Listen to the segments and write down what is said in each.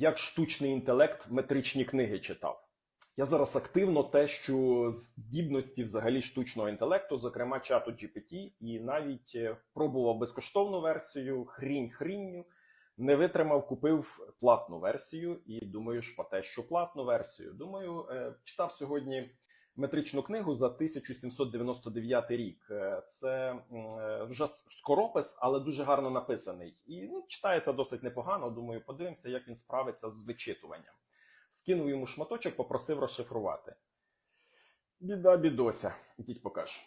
як штучний інтелект метричні книги читав. Я зараз активно тещу здібності взагалі штучного інтелекту, зокрема чату GPT, і навіть е, пробував безкоштовну версію, хрінь хрінню, не витримав, купив платну версію і думаю, ж що платну версію. Думаю, е, читав сьогодні метричну книгу за 1799 рік. Е, Це е, вже скоропис, але дуже гарно написаний. І ну, читається досить непогано. Думаю, подивимося, як він справиться з вичитуванням. Скинув йому шматочок, попросив розшифрувати. Біда, бідося. Ідіть покажу.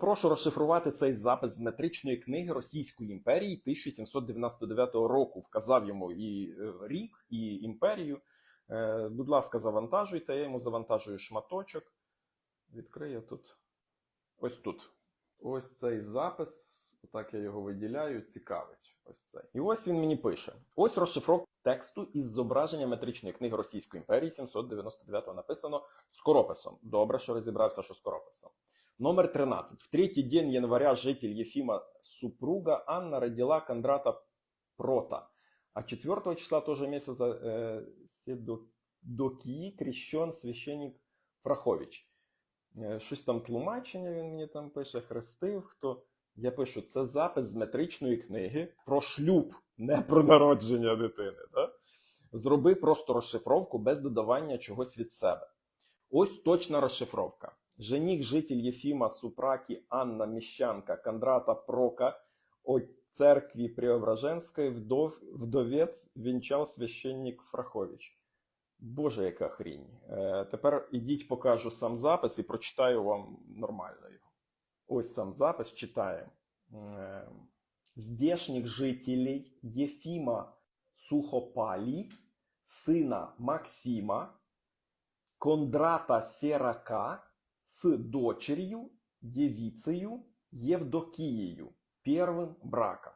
Прошу розшифрувати цей запис з метричної книги Російської імперії 1799 року. Вказав йому і е, рік, і імперію. Будь ласка, завантажуйте. Я йому завантажую шматочок. Відкрию тут. Ось тут. Ось цей запис. Отак я його виділяю. Цікавить. Ось цей. І ось він мені пише: ось розшифровка тексту із зображення метричної книги Російської імперії 799-го написано скорописом. Добре, що розібрався, що скорописом. Номер 13. В третий день января житель Ефима супруга Анна родила Кондрата Прота. А 4 числа того же месяца э, Седокии крещен священник Фрахович. Е, Щось там тлумачення він мені там пише, хрестив хто. Я пишу, це запис з метричної книги про шлюб, не про народження дитини. Да? Зроби просто розшифровку без додавання чогось від себе. Ось точна розшифровка. Жених житель Єфіма Супраки Анна Міщанка Кондрата Прока о церкві Преображенської вдов, вдовець вінчав священник Фрахович. Боже, яка хрінь. Е, тепер ідіть, покажу сам запис і прочитаю вам нормально його. Ось сам запис читаємо. Е, Здешних жителей Єфіма Сухопалі, сина Максима, Кондрата Серака с дочерью, девицею Євдокією, первим браком.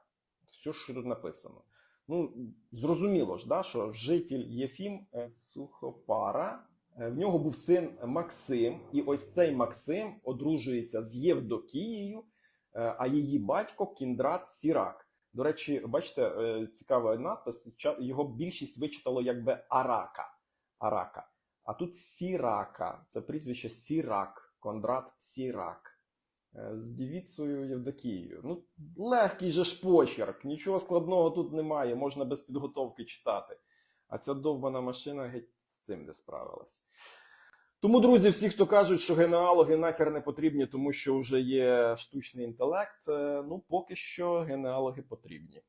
Все, що тут написано. Ну, зрозуміло ж, да, що житель Єфім е, Сухопара, е, в нього був син Максим, і ось цей Максим одружується з Євдокією, е, а її батько Кіндрат Сірак. До речі, бачите, цікавий надпис. Його більшість вичитало якби Арака. Арака. А тут Сірака, це прізвище Сірак, Кондрат Сірак. Е, З дівіцею Євдокією. Ну, легкий же ж почерк, нічого складного тут немає, можна без підготовки читати. А ця довбана машина геть з цим не справилась. Тому, друзі, всі, хто кажуть, що генеалоги нахер не потрібні, тому що вже є штучний інтелект, е, ну поки що генеалоги потрібні.